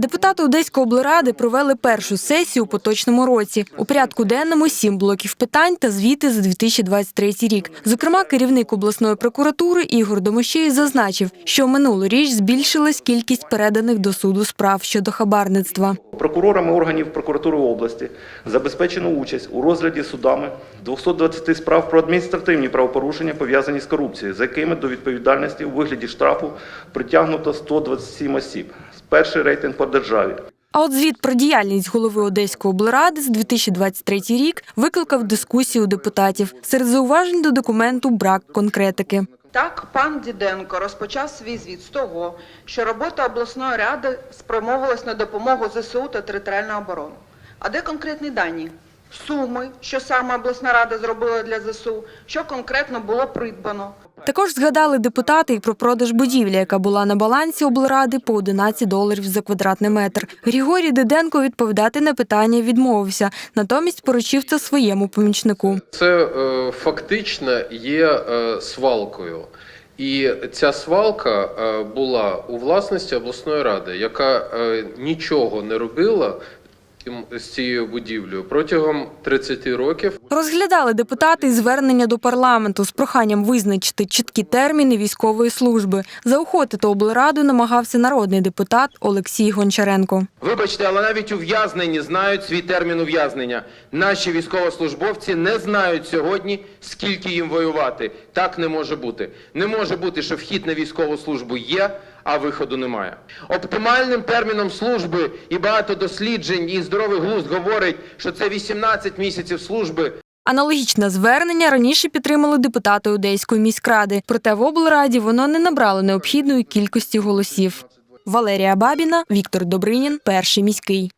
Депутати Одеської облради провели першу сесію у поточному році. У порядку денному сім блоків питань та звіти за 2023 рік. Зокрема, керівник обласної прокуратури Ігор Домощей зазначив, що минулоріч збільшилась кількість переданих до суду справ щодо хабарництва. Прокурорами органів прокуратури області забезпечено участь у розгляді судами 220 справ про адміністративні правопорушення, пов'язані з корупцією, за якими до відповідальності у вигляді штрафу притягнуто 127 осіб. Перший рейтинг по державі. А от звіт про діяльність голови Одеської облради за 2023 рік викликав дискусію депутатів. Серед зауважень до документу брак конкретики. Так, пан Діденко розпочав свій звіт з того, що робота обласної ради спрямовувалась на допомогу ЗСУ та територіальну оборону. А де конкретні дані? Суми, що саме обласна рада зробила для ЗСУ, що конкретно було придбано. Також згадали депутати і про продаж будівлі, яка була на балансі облради по 11 доларів за квадратний метр. Григорій Диденко відповідати на питання відмовився, натомість поручив це своєму помічнику. Це е, фактично є е, свалкою. І ця свалка е, була у власності обласної ради, яка е, нічого не робила з цією будівлею протягом 30 років. Розглядали депутати і звернення до парламенту з проханням визначити чіткі терміни військової служби. Заохотити облраду намагався народний депутат Олексій Гончаренко. Вибачте, але навіть ув'язнені знають свій термін ув'язнення. Наші військовослужбовці не знають сьогодні, скільки їм воювати. Так не може бути. Не може бути, що вхід на військову службу є, а виходу немає. Оптимальним терміном служби і багато досліджень і здоровий глузд говорить, що це 18 місяців служби. Аналогічне звернення раніше підтримали депутати Одеської міськради, проте в облраді воно не набрало необхідної кількості голосів. Валерія Бабіна, Віктор Добринін, перший міський.